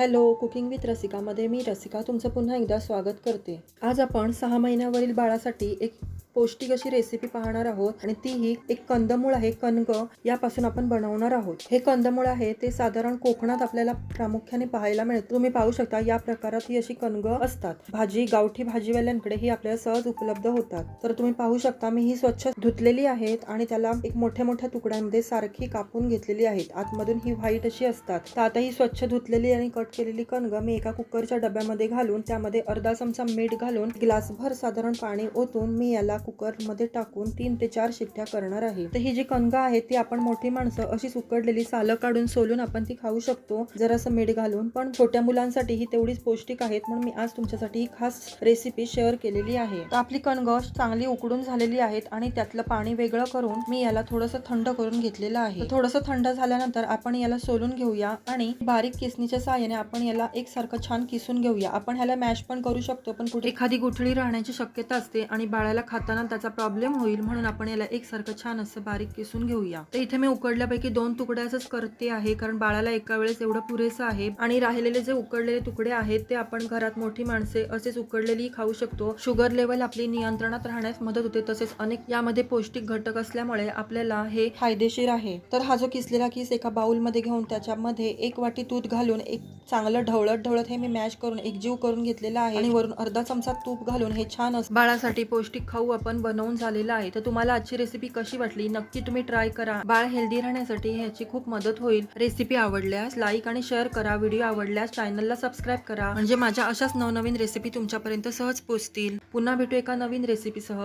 Hello cooking with रसिकामध्ये मी रसिका तुमचं पुन्हा एकदा स्वागत करते. आज आपण सहा महिन्यावरील बाळासाठी एक पौष्टिक अशी रेसिपी पाहणार आहोत आणि तीही एक कंदमूळ आहे कणग यापासून आपण बनवणार आहोत. हे कंदमूळ आहे ते साधारण कोकणात आपल्याला प्रामुख्याने पाहायला मिळत. तुम्ही पाहू शकता या प्रकारात ही अशी कणग असतात. भाजी गावठी भाजीवाल्यांकडे ही आपल्याला सहज उपलब्ध होतात. तर तुम्ही पाहू शकता मी ही स्वच्छ धुतलेली आहेत आणि त्याला एक मोठ्या मोठ्या तुकड्यांमध्ये सारखी कापून घेतलेली आहेत. आतमधून ही व्हाईट अशी असतात. तर आता ही स्वच्छ धुतलेली आणि कट केलेली कणग मी एका कुकरच्या डब्यामध्ये घालून त्यामध्ये अर्धा चमचा मीठ घालून ग्लासभर साधारण पाणी ओतून मी याला कुकरमध्ये टाकून तीन ते चार शिट्ट्या करणार आहे. तर ही जी कणगा आहे ती आपण मोठी माणसं अशीच उकडलेली सालं काढून सोलून आपण ती खाऊ शकतो. जरासं मीठ घालून पण छोट्या मुलांसाठी ही तेवढीच पौष्टिक आहेत म्हणून मी आज तुमच्यासाठी ही खास रेसिपी शेअर केलेली आहे. तर आपली कणग चांगली उकडून झालेली आहेत आणि त्यातलं पाणी वेगळं करून मी याला थोडंसं थंड करून घेतलेलं आहे. तर थोडंसं थंड झाल्यानंतर आपण याला सोलून घेऊया आणि बारीक किसणीच्या सहाय्याने आपण याला एकसारखं छान किसून घेऊया. आपण ह्याला मॅश पण करू शकतो पण कुठे एखादी गुठळी राहण्याची शक्यता असते आणि बाळाला खाताना त्याचा प्रॉब्लेम होईल म्हणून आपण याला एकसारखं छान असं बारीक किसून घेऊया. तर इथे मी उकडल्यापैकी दोन तुकडे असंच करते आहे कारण बाळाला एका वेळेस एवढं पुरेसं आहे आणि राहिलेले जे उकडलेले तुकडे आहेत ते आपण घरात मोठी माणसे असेच उकडलेली खाऊ शकतो. शुगर लेवल आपली नियंत्रणात राहण्यास मदत होते तसेच अनेक यामध्ये पौष्टिक घटक असल्यामुळे आपल्याला हे फायदेशीर आहे. तर हा जो किसलेला किस एका बाउलमध्ये घेऊन त्याच्यामध्ये एक वाटी तूप घालून एक चांगलं ढवळत ढवळत हे मी मॅश करून एकजीव करून घेतलेलं आहे आणि वरून अर्धा चमचा तूप घालून हे छान असं बाळासाठी पौष्टिक खाऊ आपण बनवून झालेला आहे. तर तुम्हाला आजची रेसिपी कशी वाटली? नक्की तुम्ही ट्राय करा. बाळ हेल्दी राहण्यासाठी ह्याची खूप मदत होईल. रेसिपी आवडल्यास लाईक आणि शेअर करा. व्हिडिओ आवडल्यास चॅनलला सबस्क्राईब करा. म्हणजे माझ्या अशाच नवनवीन रेसिपी तुमच्यापर्यंत सहज पोहोचतील पुन्हा भेटू एका नवीन रेसिपीसह